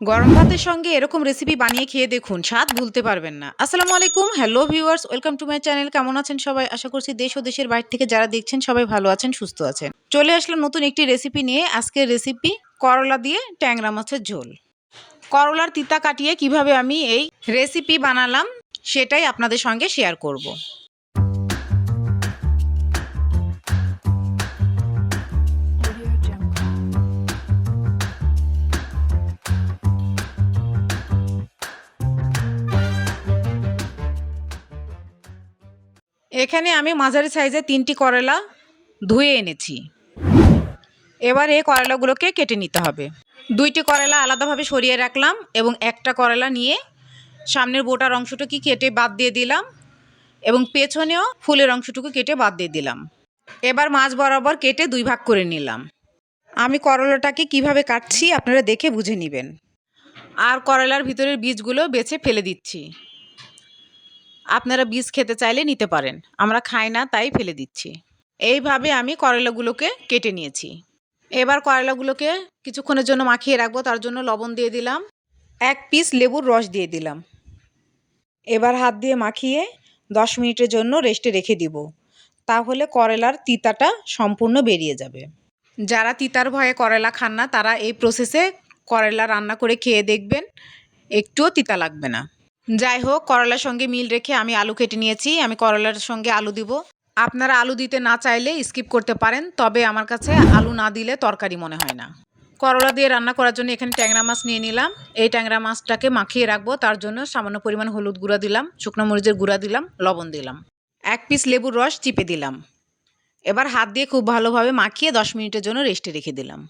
গরম ভাতের সঙ্গে এরকম রেসিপি বানিয়ে খেয়ে দেখুন, স্বাদ ভুলতে পারবেন না। আসসালামু আলাইকুম hello viewers welcome to my channel কেমন আছেন সবাই? আশা করছি দেশ ও দেশের বাইরে থেকে যারা দেখছেন, সবাই ভালো আছেন, সুস্থ আছেন। চলে আসলাম নতুন একটি রেসিপি নিয়ে। আজকের রেসিপি করলা দিয়ে ট্যাংরা মাছের ঝোল। করলার তিতা কাটিয়ে কীভাবে আমি এই রেসিপি বানালাম, সেটাই আপনাদের সঙ্গে শেয়ার করব। এখানে আমি মাঝারি সাইজে তিনটি করলা ধুয়ে এনেছি। এবার এই করলাগুলোকে কেটে নিতে হবে। দুইটি করলা আলাদাভাবে সরিয়ে রাখলাম এবং একটা করলা নিয়ে সামনের বোটার অংশটুকু কেটে বাদ দিয়ে দিলাম এবং পেছনেও ফুলের অংশটুকু কেটে বাদ দিয়ে দিলাম। এবার মাছ বরাবর কেটে দুই ভাগ করে নিলাম। আমি করলাটাকে কীভাবে কাটছি আপনারা দেখে বুঝে নেবেন। আর করলার ভিতরের বীজগুলো বেছে ফেলে দিচ্ছি। আপনারা বীজ খেতে চাইলে নিতে পারেন। আমরা খাই না, তাই ফেলে দিচ্ছি। এইভাবে আমি করলাগুলোকে কেটে নিয়েছি। এবার করলাগুলোকে কিছুক্ষণের জন্য মাখিয়ে রাখব, তার জন্য লবণ দিয়ে দিলাম। এক পিস লেবুর রস দিয়ে দিলাম। এবার হাত দিয়ে মাখিয়ে দশ মিনিটের জন্য রেস্টে রেখে দিব। তাহলে করলার তিতাটা সম্পূর্ণ বেরিয়ে যাবে। যারা তিতার ভয়ে করলা খান না, তারা এই প্রসেসে করলা রান্না করে খেয়ে দেখবেন, একটুও তিতা লাগবে না। যাই হোক, করলার সঙ্গে মিল রেখে আমি আলু কেটে নিয়েছি। আমি করলার সঙ্গে আলু দিব। আপনারা আলু দিতে না চাইলে স্কিপ করতে পারেন, তবে আমার কাছে আলু না দিলে তরকারি মনে হয় না। করলা দিয়ে রান্না করার জন্য এখানে ট্যাংরা মাছ নিয়ে নিলাম। এই ট্যাংরা মাছটাকে মাখিয়ে রাখব। তার জন্য সামান্য পরিমাণ হলুদ গুঁড়া দিলাম, শুকনো মরিচের গুঁড়া দিলাম, লবণ দিলাম। এক পিস লেবুর রস চিপে দিলাম। এবার হাত দিয়ে খুব ভালোভাবে মাখিয়ে দশ মিনিটের জন্য রেস্টে রেখে দিলাম।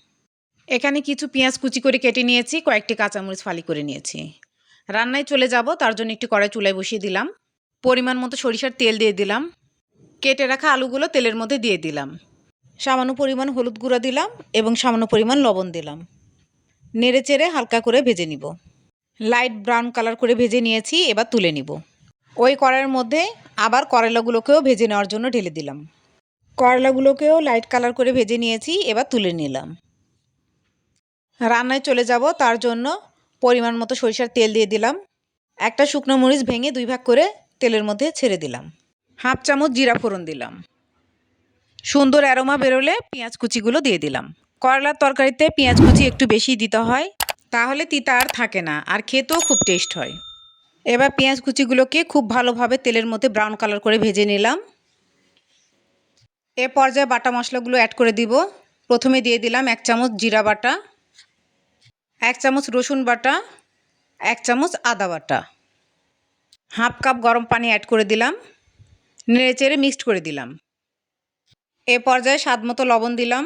এখানে কিছু পেঁয়াজ কুচি করে কেটে নিয়েছি, কয়েকটি কাঁচামরিচ ফালি করে নিয়েছি। রান্নায় চলে যাব, তার জন্য একটি কড়াই চুলায় বসিয়ে দিলাম। পরিমাণ মতো সরিষার তেল দিয়ে দিলাম। কেটে রাখা আলুগুলো তেলের মধ্যে দিয়ে দিলাম। সামান্য পরিমাণ হলুদ গুঁড়া দিলাম এবং সামান্য পরিমাণ লবণ দিলাম। নেড়ে চেড়ে হালকা করে ভেজে নিব। লাইট ব্রাউন কালার করে ভেজে নিয়েছি, এবার তুলে নিব। ওই কড়াইয়ের মধ্যে আবার করলাগুলোকেও ভেজে নেওয়ার জন্য ঢেলে দিলাম। করলাগুলোকেও লাইট কালার করে ভেজে নিয়েছি, এবার তুলে নিলাম। রান্নায় চলে যাব, তার জন্য পরিমাণ মতো সরিষার তেল দিয়ে দিলাম। একটা শুকনো মরিচ ভেঙে দুই ভাগ করে তেলের মধ্যে ছেড়ে দিলাম। হাফ চামচ জিরা ফোড়ন দিলাম। সুন্দর অ্যারোমা বেরোলে পেঁয়াজ কুচিগুলো দিয়ে দিলাম। করলার তরকারিতে পেঁয়াজ কুচি একটু বেশি দিতে হয়, তাহলে তিতা আর থাকে না, আর খেতেও খুব টেস্ট হয়। এবার পেঁয়াজ কুচিগুলোকে খুব ভালোভাবে তেলের মধ্যে ব্রাউন কালার করে ভেজে নিলাম। এ পর্যায়ে বাটা মশলাগুলো অ্যাড করে দিব। প্রথমে দিয়ে দিলাম এক চামচ জিরা বাটা। এক চামচ রসুন বাটা, এক চামচ আদা বাটা। হাফ কাপ গরম পানি অ্যাড করে দিলাম নেড়ে চেড়ে মিক্সড করে দিলাম। এ পর্যায়ে স্বাদ মতো লবণ দিলাম,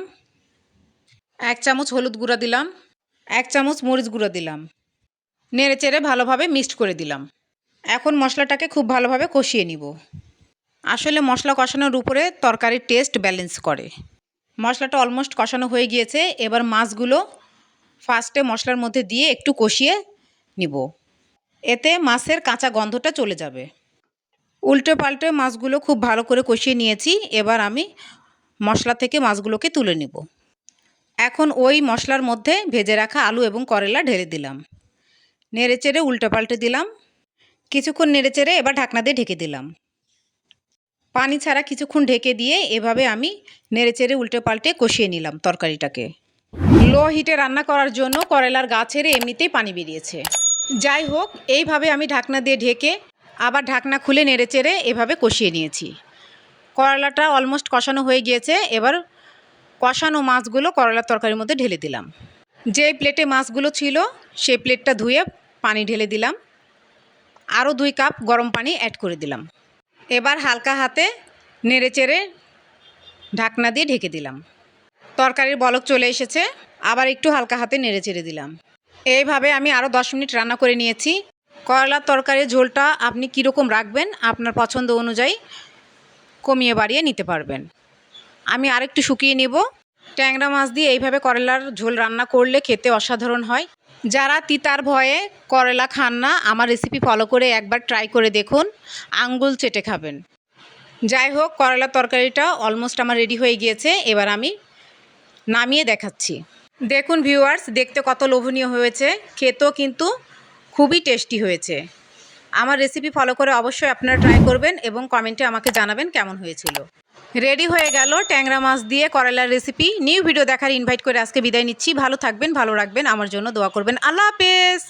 এক চামচ হলুদ গুঁড়া দিলাম, এক চামচ মরিচ গুঁড়ো দিলাম। নেড়ে চেড়ে ভালোভাবে মিক্সড করে দিলাম। এখন মশলাটাকে খুব ভালোভাবে কষিয়ে নিব। আসলে মশলা কষানোর উপরে তরকারির টেস্ট ব্যালেন্স করে। মশলাটা অলমোস্ট কষানো হয়ে গিয়েছে, এবার মাছগুলো ফার্স্টে মশলার মধ্যে দিয়ে একটু কষিয়ে নিব। এতে মাছের কাঁচা গন্ধটা চলে যাবে। উল্টে পাল্টে মাছগুলো খুব ভালো করে কষিয়ে নিয়েছি। এবার আমি মশলা থেকে মাছগুলোকে তুলে নিব। এখন ওই মশলার মধ্যে ভেজে রাখা আলু এবং করলা ঢেলে দিলাম। নেড়ে চেড়ে উল্টে পাল্টে দিলাম। কিছুক্ষণ নেড়ে চেড়ে এবার ঢাকনা দিয়ে ঢেকে দিলাম। পানি ছাড়া কিছুক্ষণ ঢেকে দিয়ে এভাবে আমি নেড়ে চেড়ে উল্টে পাল্টে কষিয়ে নিলাম তরকারিটাকে। লো হিটে রান্না করার জন্য করলার গা ছেড়ে এমনিতেই পানি বেরিয়েছে। যাই হোক, এইভাবে আমি ঢাকনা দিয়ে ঢেকে আবার ঢাকনা খুলে নেড়ে চেড়ে এভাবে কষিয়ে নিয়েছি। করলাটা অলমোস্ট কষানো হয়ে গিয়েছে, এবার কষানো মাছগুলো করলার তরকারির মধ্যে ঢেলে দিলাম। যে প্লেটে মাছগুলো ছিল সেই প্লেটটা ধুয়ে পানি ঢেলে দিলাম। আরও দুই কাপ গরম পানি অ্যাড করে দিলাম। এবার হালকা হাতে নেড়ে চেড়ে ঢাকনা দিয়ে ঢেকে দিলাম। তরকারির বলক চলে এসেছে, আবার একটু হালকা হাতে নেড়ে চেড়ে দিলাম। এইভাবে আমি আরও দশ মিনিট রান্না করে নিয়েছি। করলার তরকারির ঝোলটা আপনি কীরকম রাখবেন, আপনার পছন্দ অনুযায়ী কমিয়ে বাড়িয়ে নিতে পারবেন। আমি আরেকটু শুকিয়ে নেব। ট্যাংরা মাছ দিয়ে এইভাবে করলার ঝোল রান্না করলে খেতে অসাধারণ হয়। যারা তিতার ভয়ে করলা খান না, আমার রেসিপি ফলো করে একবার ট্রাই করে দেখুন, আঙ্গুল চেটে খাবেন। যাই হোক করলার তরকারিটা অলমোস্ট আমার রেডি হয়ে গিয়েছে। এবার আমি নামিয়ে দেখাচ্ছি। দেখুন ভিউয়ার্স দেখতে কত লোভনীয় হয়েছে, খেতেও কিন্তু খুবই টেস্টি হয়েছে। আমার রেসিপি ফলো করে অবশ্যই আপনারা ট্রাই করবেন এবং কমেন্টে আমাকে জানাবেন কেমন হয়েছিল। রেডি হয়ে গেল ট্যাংরা মাছ দিয়ে করলার রেসিপি নিউ ভিডিও দেখার ইনভাইট করে আজকে বিদায় নিচ্ছি। ভালো থাকবেন, ভালো রাখবেন, আমার জন্য দোয়া করবেন। আল্লাহ হাফেজ!